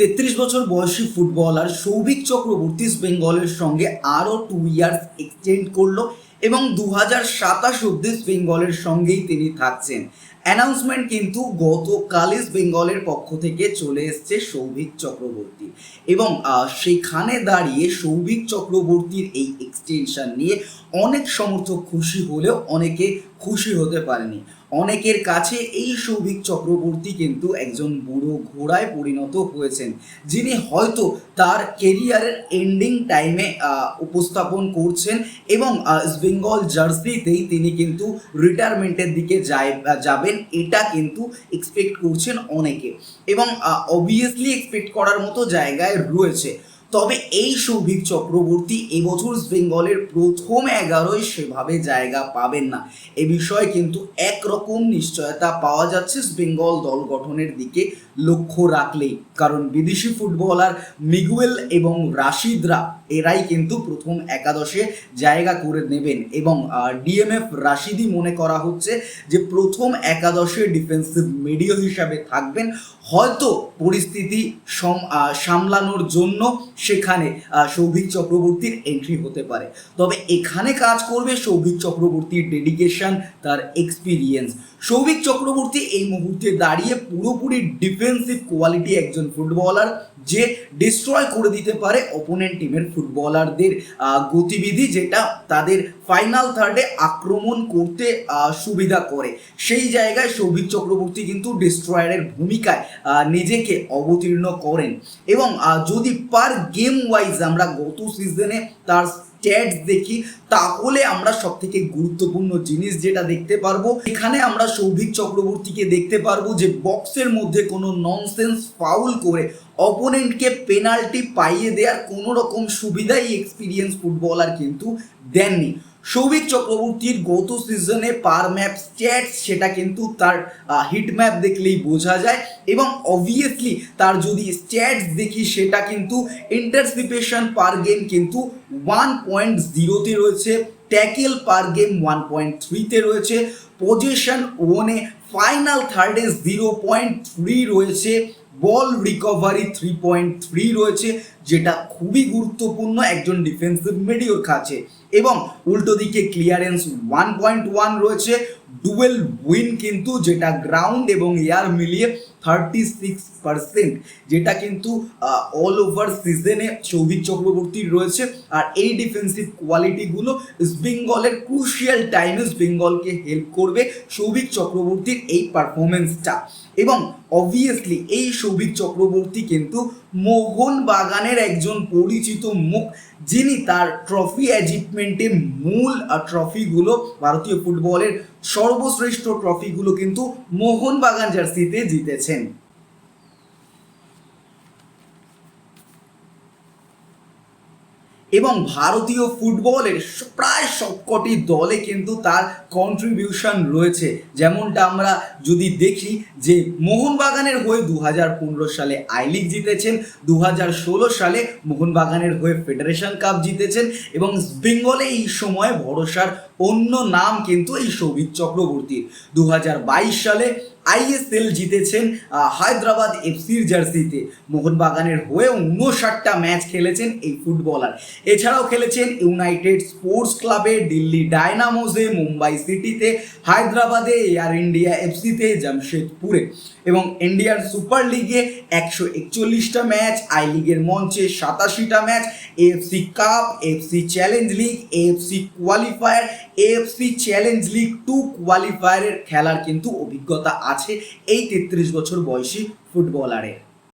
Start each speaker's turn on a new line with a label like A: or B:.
A: তেত্রিশ বছর বয়সী ফুটবলার সৌভিক চক্রবর্তী বেঙ্গলের সঙ্গে আরও টু ইয়ার্স এক্সটেন্ড করল। এবং দু হাজার সাতাশ অব্দি বেঙ্গলের সঙ্গেই তিনি থাকছেন। অ্যানাউন্সমেন্ট কিন্তু গতকাল বেঙ্গলের পক্ষ থেকে চলে এসছে সৌভিক চক্রবর্তী। এবং সেখানে দাঁড়িয়ে সৌভিক চক্রবর্তীর এই এক্সটেনশন নিয়ে অনেক সমর্থক খুশি হলেও অনেকে খুশি হতে পারেনি। অনেকের কাছে এই সৌভিক চক্রবর্তী কিন্তু একজন বুড়ো ঘোড়ায় পরিণত হয়েছেন, যিনি হয়তো তার কেরিয়ারের এন্ডিং টাইমে উপস্থাপন করছেন এবং বেঙ্গল জার্সিতেই তিনি কিন্তু রিটায়ারমেন্টের দিকে যায় যাবেন, এটা কিন্তু এক্সপেক্ট করছেন অনেকে। এবং অবভিয়াসলি এক্সপেক্ট করার মতো জায়গায় রয়েছে। তবে এই সৌভিক চক্রবর্তী এবছর বেঙ্গলের প্রথম এগারোয় সেভাবে জায়গা পাবেন না। এ বিষয়ে কিন্তু একরকম নিশ্চয়তা পাওয়া যাচ্ছে বেঙ্গল দল গঠনের দিকে লক্ষ্য রাখলেই। কারণ বিদেশি ফুটবলার মিগুয়েল এবং রাশিদরা এরাই কিন্তু প্রথম একাদশে জায়গা করে নেবেন এবং ডিএমএফ রাশিদি মনে করা হচ্ছে যে প্রথম একাদশে ডিফেন্সিভ মিডিও হিসাবে থাকবেন। হয়তো পরিস্থিতি সম- সামলানোর জন্য সেখানে সৌভিক চক্রবর্তীর এন্ট্রি হতে পারে। তবে এখানে কাজ করবে সৌভিক চক্রবর্তীর ডেডিকেশন তার এক্সপিরিয়েন্স সৌভিক চক্রবর্তী এই মুহূর্তে দাঁড়িয়ে পুরোপুরি ডিফেন্সিভ কোয়ালিটি একজন ফুটবলার যে ডিস্ট্রয় করে দিতে পারে অপোনেন্ট টিমের ফুটবলারদের গতিবিধি যেটা তাদের ফাইনাল থার্ডে আক্রমণ করতে সুবিধা করে। সেই জায়গায় সৌভিক চক্রবর্তী কিন্তু ডিস্ট্রয়ারের ভূমিকায় নিজেকে অবতীর্ণ করেন। এবং যদি পার গেম ওয়াইজ আমরা গত সিজনে তার স্ট্যাটস দেখি, তাহলে আমরা সব থেকে গুরুত্বপূর্ণ জিনিস যেটা দেখতে পারব, এখানে আমরা সৌভিক চক্রবর্তীকে দেখতে পারব যে বক্সের মধ্যে কোনো ননসেন্স ফাউল করে অপোনেন্টকে পেনাল্টি পাইয়ে দেওয়ার কোনো রকম সুবিধাই এক্সপিরিয়েন্স ফুটবলার কিন্তু দেননি। সৌভিক চক্রবর্তীর গত সিজনে পার ম্যাপ স্ট্যাটস সেটা কিন্তু তার হিট ম্যাপ দেখলেই বোঝা যায় এবং অবভিয়াসলি তার যদি স্ট্যাটস দেখি সেটা কিন্তু ইন্টারসিপেশন পার গেম কিন্তু ওয়ান পয়েন্ট জিরোতে রয়েছে tackle per game one point থ্রিতে রয়েছে পজিশন ওনে ফাইনাল থার্ডে জিরো পয়েন্ট থ্রি রয়েছে ball recovery three point three রয়েছে, যেটা খুবই গুরুত্বপূর্ণ একজন ডিফেন্সিভ মিডিওর কাছে এবং উল্টো দিকে ক্লিয়ারেন্স ওয়ান পয়েন্ট ওয়ান রয়েছে ডুয়েল উইন কিন্তু যেটা গ্রাউন্ড এবং এয়ার মিলিয়ে থার্টি সিক্স পার্সেন্ট যেটা কিন্তু অল ওভার সিজনে সৌভিক চক্রবর্তীর রয়েছে। আর এই ডিফেন্সিভ কোয়ালিটিগুলো বেঙ্গলের ক্রুশিয়াল টাইমে বেঙ্গলকে হেল্প করবে সৌভিক চক্রবর্তীর এই পারফরমেন্সটা এবং অবভিয়াসলি এই সৌভিক চক্রবর্তী কিন্তু মোহন বাগানের একজন পরিচিত মুখ, যিনি তার ট্রফি অ্যাচিভমেন্টে মূল ট্রফিগুলো ভারতীয় ফুটবলের সর্বশ্রেষ্ঠ ট্রফিগুলো কিন্তু মোহনবাগান জার্সিতে জিতেছেন এবং ভারতীয় ফুটবলের প্রায় সবকটি দলে কিন্তু তার কন্ট্রিবিউশন রয়েছে। যেমনটা আমরা যদি দেখি যে মোহনবাগানের হয়ে দু হাজার পনেরো সালে আই লিগ জিতেছেন দু হাজার ষোলো সালে মোহনবাগানের হয়ে ফেডারেশন কাপ জিতেছেন এবং বেঙ্গলে এই সময় ভরসার অন্য নাম কিন্তু এই সৌভিক চক্রবর্তীর। দু সালে আইএসএল জিতেছেন হায়দ্রাবাদ এফসির জার্সিতে। মোহনবাগানের হয়ে উনষাটটা ম্যাচ খেলেছেন এই ফুটবলার। এছাড়াও খেলেছেন ইউনাইটেড স্পোর্টস ক্লাবে, দিল্লি ডায়নামোসে মুম্বাই সিটিতে, হায়দ্রাবাদে, এয়ার ইন্ডিয়া এফসিতে, জামশেদপুরে। এবং ইন্ডিয়ান সুপার লিগে একশো একচল্লিশটা ম্যাচ, আই লিগের মঞ্চে সাতাশিটা match, AFC cup, FC challenge league FC qualifier, AFC challenge league, two কোয়ালিফায়ারের খেলার কিন্তু অভিজ্ঞতা আছে এই তেত্রিশ বছর বয়সী ফুটবলারের